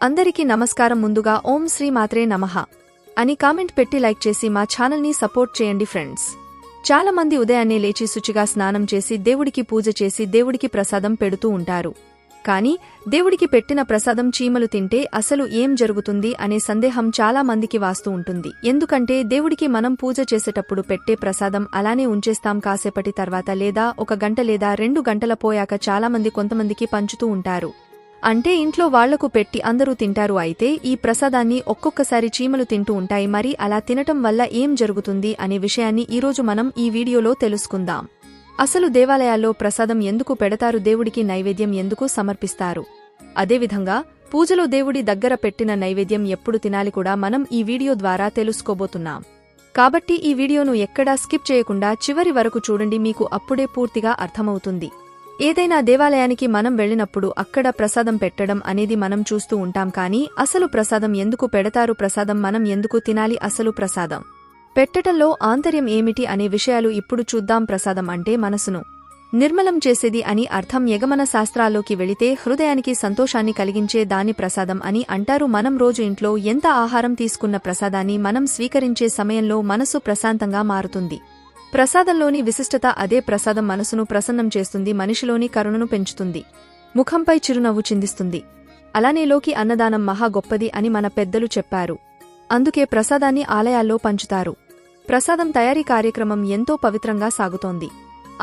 అందరికీ నమస్కారం ముందుగా ఓం శ్రీ మాత్రే నమః అని కామెంట్ పెట్టి లైక్ చేసి మా ఛానల్ని సపోర్ట్ చేయండి ఫ్రెండ్స్. చాలా మంది ఉదయాన్నే లేచి శుచిగా స్నానం చేసి దేవుడికి పూజ చేసి దేవుడికి ప్రసాదం పెడుతూ ఉంటారు. కానీ దేవుడికి పెట్టిన ప్రసాదం చీమలు తింటే అసలు ఏం జరుగుతుంది అనే సందేహం చాలా మందికి వాస్తూ ఉంటుంది. ఎందుకంటే దేవుడికి మనం పూజ చేసేటప్పుడు పెట్టే ప్రసాదం అలానే ఉంచేస్తాం కాసేపటి తర్వాత లేదా ఒక గంట లేదా రెండు గంటల పోయాక చాలామంది కొంతమందికి పంచుతూ ఉంటారు. అంటే ఇంట్లో వాళ్ళకు పెట్టి అందరూ తింటారు అయితే ఈ ప్రసాదాన్ని ఒక్కొక్కసారి చీమలు తింటూ ఉంటాయి మరి అలా తినటం వల్ల ఏం జరుగుతుంది అనే విషయాన్ని ఈరోజు మనం ఈ వీడియోలో తెలుసుకుందాం. అసలు దేవాలయాల్లో ప్రసాదం ఎందుకు పెడతారు? దేవుడికి నైవేద్యం ఎందుకు సమర్పిస్తారు? అదేవిధంగా పూజలో దేవుడి దగ్గర పెట్టిన నైవేద్యం ఎప్పుడు తినాలి కూడా మనం ఈ వీడియో ద్వారా తెలుసుకోబోతున్నాం. కాబట్టి ఈ వీడియోను ఎక్కడా స్కిప్ చేయకుండా చివరి వరకు చూడండి మీకు అప్పుడే పూర్తిగా అర్థమవుతుంది. ఏదైనా దేవాలయానికి మనం వెళ్ళినప్పుడు అక్కడ ప్రసాదం పెట్టడం అనేది మనం చూస్తూ ఉంటాం కానీ అసలు ప్రసాదం ఎందుకు పెడతారు? ప్రసాదం మనం ఎందుకు తినాలి? అసలు ప్రసాదం పెట్టటంలో ఆంతర్యం ఏమిటి అనే విషయాలు ఇప్పుడు చూద్దాం ప్రసాదం అంటే మనసును నిర్మలం చేసేది అని అర్థం యగమన శాస్త్రాల్లోకి వెళితే హృదయానికి సంతోషాన్ని కలిగించే దాని ప్రసాదం అని అంటారు. మనం రోజు ఇంట్లో ఎంత ఆహారం తీసుకున్న ప్రసాదాన్ని మనం స్వీకరించే సమయంలో మనసు ప్రశాంతంగా మారుతుంది. ప్రసాదంలోని విశిష్టత అదే ప్రసాదం మనసును ప్రసన్నం చేస్తుంది మనిషిలోని కరుణను పెంచుతుంది ముఖంపై చిరునవ్వు చిందిస్తుంది. అలానే లోకి అన్నదానం మహా గొప్పది అని మన పెద్దలు చెప్పారు. అందుకే ప్రసాదాన్ని ఆలయాల్లో పంచుతారు. ప్రసాదం తయారీ కార్యక్రమం ఎంతో పవిత్రంగా సాగుతోంది.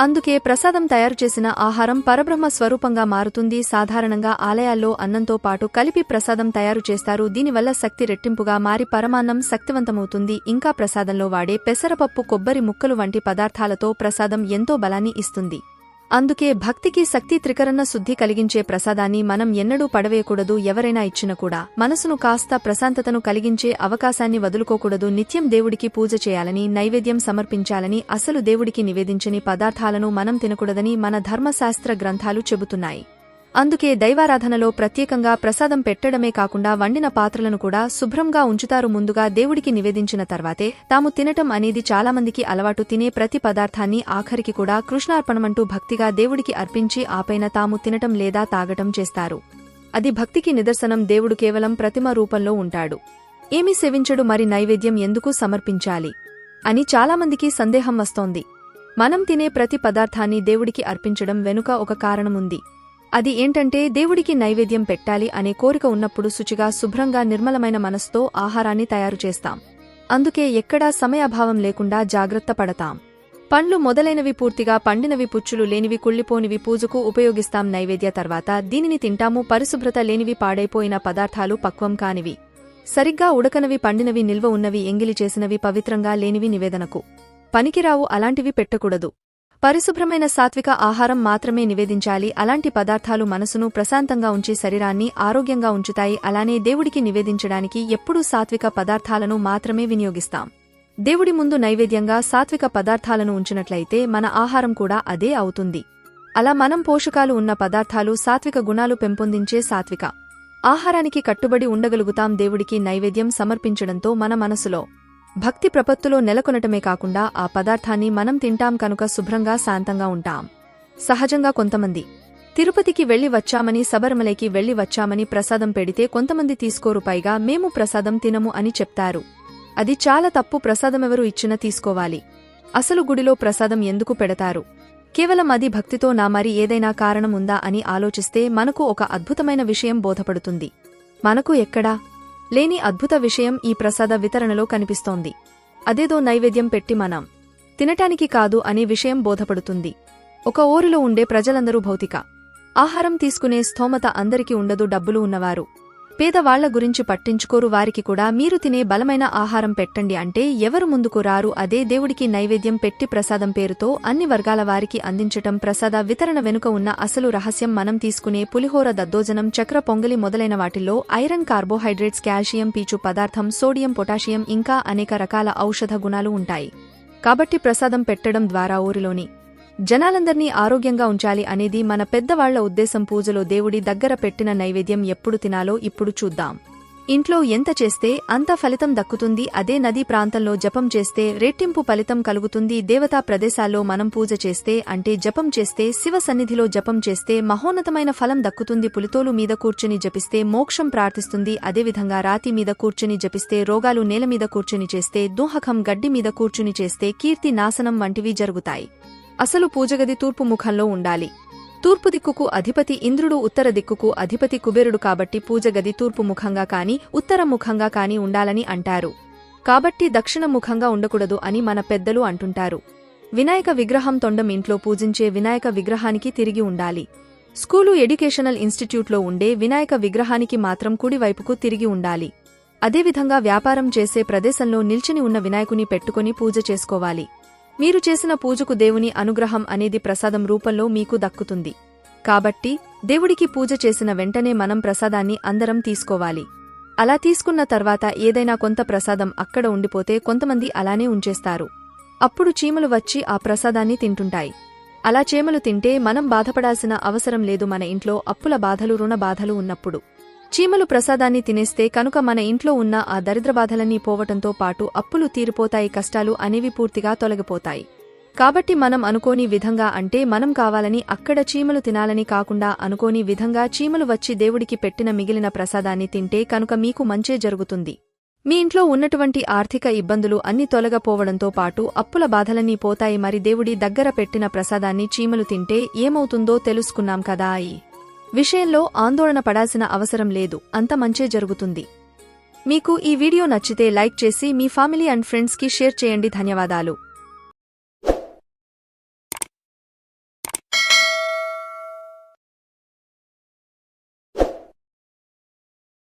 అందుకే ప్రసాదం తయారు చేసిన ఆహారం పరబ్రహ్మ స్వరూపంగా మారుతుంది. సాధారణంగా ఆలయాల్లో అన్నంతో పాటు కలిపి ప్రసాదం తయారు చేస్తారు. దీనివల్ల శక్తి రెట్టింపుగా మారి పరమాన్నం శక్తివంతమవుతుంది. ఇంకా ప్రసాదంలో వాడే పెసరపప్పు కొబ్బరి ముక్కలు వంటి పదార్థాలతో ప్రసాదం ఎంతో బలాన్ని ఇస్తుంది. అందుకే భక్తికి శక్తి త్రికరణ శుద్ధి కలిగించే ప్రసాదాన్ని మనం ఎన్నడూ పడవేయకూడదు ఎవరైనా ఇచ్చిన కూడా. మనసును కాస్త ప్రశాంతతను కలిగించే అవకాశాన్ని వదులుకోకూడదు. నిత్యం దేవుడికి పూజ చేయాలని నైవేద్యం సమర్పించాలని అసలు దేవుడికి నివేదించని పదార్థాలను మనం తినకూడదని మన ధర్మశాస్త్ర గ్రంథాలు చెబుతున్నాయి. అందుకే దైవారాధనలో ప్రత్యేకంగా ప్రసాదం పెట్టడమే కాకుండా వండిన పాత్రలను కూడా శుభ్రంగా ఉంచుతారు ముందుగా దేవుడికి నివేదించిన తర్వాతే తాము తినటం అనేది చాలామందికి అలవాటు తినే ప్రతి పదార్థాన్ని ఆఖరికి కూడా కృష్ణార్పణమంటూ భక్తిగా దేవుడికి అర్పించి ఆపైన తాము తినటం లేదా తాగటం చేస్తారు. అది భక్తికి నిదర్శనం దేవుడు కేవలం ప్రతిమ రూపంలో ఉంటాడు. ఏమి సేవించడు మరి నైవేద్యం ఎందుకు సమర్పించాలి? అని చాలామందికి సందేహం వస్తోంది. మనం తినే ప్రతి పదార్థాన్ని దేవుడికి అర్పించడం వెనుక ఒక కారణముంది. అది ఏంటంటే దేవుడికి నైవేద్యం పెట్టాలి అనే కోరిక ఉన్నప్పుడు శుచిగా శుభ్రంగా నిర్మలమైన మనస్తో ఆహారాన్ని తయారు చేస్తాం. అందుకే ఎక్కడా సమయాభావం లేకుండా జాగ్రత్త పడతాం. పండ్లు మొదలైనవి పూర్తిగా పండినవి పుచ్చులు లేనివి కుళ్ళిపోనివి పూజకు ఉపయోగిస్తాం నైవేద్య తర్వాత దీనిని తింటాము. పరిశుభ్రత లేనివి పాడైపోయిన పదార్థాలు పక్వం కానివి. సరిగ్గా ఉడకనవి పండినవి నిల్వ ఉన్నవి ఎంగిలి చేసినవి పవిత్రంగా లేనివి నివేదనకు. పనికిరావు అలాంటివి పెట్టకూడదు. పరిశుభ్రమైన సాత్విక ఆహారం మాత్రమే నివేదించాలి. అలాంటి పదార్థాలు మనసును ప్రశాంతంగా ఉంచి శరీరాన్ని ఆరోగ్యంగా ఉంచుతాయి. అలానే దేవుడికి నివేదించడానికి ఎప్పుడూ సాత్విక పదార్థాలను మాత్రమే వినియోగిస్తాం. దేవుడి ముందు నైవేద్యంగా సాత్విక పదార్థాలను ఉంచినట్లయితే మన ఆహారం కూడా అదే అవుతుంది. అలా మనం పోషకాలు ఉన్న పదార్థాలు సాత్విక గుణాలు పెంపొందించే సాత్విక. ఆహారానికి కట్టుబడి ఉండగలుగుతాం దేవుడికి నైవేద్యం సమర్పించడంతో మన మనసులో. భక్తి ప్రపత్తులో నెలకొనటమే కాకుండా ఆ పదార్థాన్ని మనం తింటాం కనుక శుభ్రంగా శాంతంగా ఉంటాం. సహజంగా కొంతమంది తిరుపతికి వెళ్ళి వచ్చామని శబరిమలైకి వెళ్ళి వచ్చామని ప్రసాదం పెడితే కొంతమంది తీసుకోరు పైగా మేము ప్రసాదం తినము అని చెప్తారు. అది చాలా తప్పు ప్రసాదమెవరు ఇచ్చినా తీసుకోవాలి. అసలు గుడిలో ప్రసాదం ఎందుకు పెడతారు? కేవలం అది భక్తితో నా మరి ఏదైనా కారణం ఉందా అని ఆలోచిస్తే మనకు ఒక అద్భుతమైన విషయం బోధపడుతుంది. మనకు ఎక్కడా? లేని అద్భుత విషయం ఈ ప్రసాద వితరణలో కనిపిస్తోంది. అదేదో నైవేద్యం పెట్టి మనం తినటానికి కాదు అనే విషయం బోధపడుతుంది. ఒక ఊరిలో ఉండే ప్రజలందరూ భౌతిక ఆహారం తీసుకునే స్థోమత అందరికీ ఉండదు డబ్బులు ఉన్నవారు. పేదవాళ్ళ గురించి పట్టించుకోరు. వారికి కూడా మీరు తినే బలమైన ఆహారం పెట్టండి అంటే ఎవరు ముందుకు రారు? అదే దేవుడికి నైవేద్యం పెట్టి ప్రసాదం పేరుతో అన్ని వర్గాల వారికి అందించటం ప్రసాద వితరణ వెనుక ఉన్న అసలు రహస్యం మనం తీసుకునే పులిహోర దద్దోజనం చక్ర పొంగలి మొదలైన వాటిల్లో ఐరన్ కార్బోహైడ్రేట్స్ కాల్షియం పీచు పదార్థం సోడియం పొటాషియం ఇంకా అనేక రకాల ఔషధ గుణాలు ఉంటాయి. కాబట్టి ప్రసాదం పెట్టడం ద్వారా ఊరిలోని జనాలందర్నీ ఆరోగ్యంగా ఉంచాలి అనేది మన పెద్దవాళ్ళ ఉద్దేశం పూజలో దేవుడి దగ్గర పెట్టిన నైవేద్యం ఎప్పుడు తినాలో ఇప్పుడు చూద్దాం. ఇంట్లో ఎంత చేస్తే అంత ఫలితం దక్కుతుంది అదే నదీ ప్రాంతంలో జపం చేస్తే రెట్టింపు ఫలితం కలుగుతుంది దేవతా ప్రదేశాల్లో మనం పూజ చేస్తే అంటే జపం చేస్తే శివ సన్నిధిలో జపం చేస్తే మహోన్నతమైన ఫలం దక్కుతుంది పులితోలు మీద కూర్చుని జపిస్తే మోక్షం ప్రార్థిస్తుంది అదేవిధంగా రాతి మీద కూర్చుని జపిస్తే రోగాలు నేల మీద కూర్చుని చేస్తే దూహకం గడ్డి మీద కూర్చుని చేస్తే కీర్తి నాశనం వంటివి జరుగుతాయి. అసలు పూజగది తూర్పు ముఖంలో ఉండాలి. తూర్పు దిక్కుకు అధిపతి ఇంద్రుడు ఉత్తర దిక్కుకు అధిపతి కుబేరుడు కాబట్టి పూజగది తూర్పు ముఖంగా కాని ఉత్తర ముఖంగా కాని ఉండాలని అంటారు. కాబట్టి దక్షిణ ముఖంగా ఉండకూడదు అని మన పెద్దలు అంటుంటారు. వినాయక విగ్రహం తొండం ఇంట్లో పూజించే వినాయక విగ్రహానికి తిరిగి ఉండాలి. స్కూలు ఎడ్యుకేషనల్ ఇన్స్టిట్యూట్లో ఉండే వినాయక విగ్రహానికి మాత్రం కుడివైపుకు తిరిగి ఉండాలి. అదేవిధంగా వ్యాపారం చేసే ప్రదేశంలో నిల్చుని ఉన్న వినాయకుని పెట్టుకుని పూజ చేసుకోవాలి. మీరు చేసిన పూజకు దేవుని అనుగ్రహం అనేది ప్రసాదం రూపంలో మీకు దక్కుతుంది. కాబట్టి దేవుడికి పూజ చేసిన వెంటనే మనం ప్రసాదాన్ని అందరం తీసుకోవాలి. అలా తీసుకున్న తర్వాత ఏదైనా కొంత ప్రసాదం అక్కడ ఉండిపోతే కొంతమంది అలానే ఉంచేస్తారు. అప్పుడు చీమలు వచ్చి ఆ ప్రసాదాన్ని తింటుంటాయి. అలా చీమలు తింటే మనం బాధపడాల్సిన అవసరం లేదు మన ఇంట్లో అప్పుల బాధలు రుణ బాధలు ఉన్నప్పుడు. చీమలు ప్రసాదాన్ని తినేస్తే కనుక మన ఇంట్లో ఉన్న ఆ దరిద్ర బాధలన్నీ పోవటంతో పాటు అప్పులు తీరిపోతాయి కష్టాలు అనేవి పూర్తిగా తొలగిపోతాయి. కాబట్టి మనం అనుకోని విధంగా అంటే మనం కావాలని అక్కడ చీమలు తినాలని కాకుండా అనుకోని విధంగా చీమలు వచ్చి దేవుడికి పెట్టిన మిగిలిన ప్రసాదాన్ని తింటే కనుక మీకు మంచే జరుగుతుంది. మీ ఇంట్లో ఉన్నటువంటి ఆర్థిక ఇబ్బందులు అన్ని తొలగపోవడంతో పాటు అప్పుల బాధలన్నీ పోతాయి. మరి దేవుడి దగ్గర పెట్టిన ప్రసాదాన్ని చీమలు తింటే ఏమవుతుందో తెలుసుకున్నాం కదా ఈ విషయంలో ఆందోళన పడాల్సిన అవసరం లేదు. అంత మంచే జరుగుతుంది. మీకు ఈ వీడియో నచ్చితే లైక్ చేసి మీ ఫ్యామిలీ అండ్ ఫ్రెండ్స్కి షేర్ చేయండి. ధన్యవాదాలు.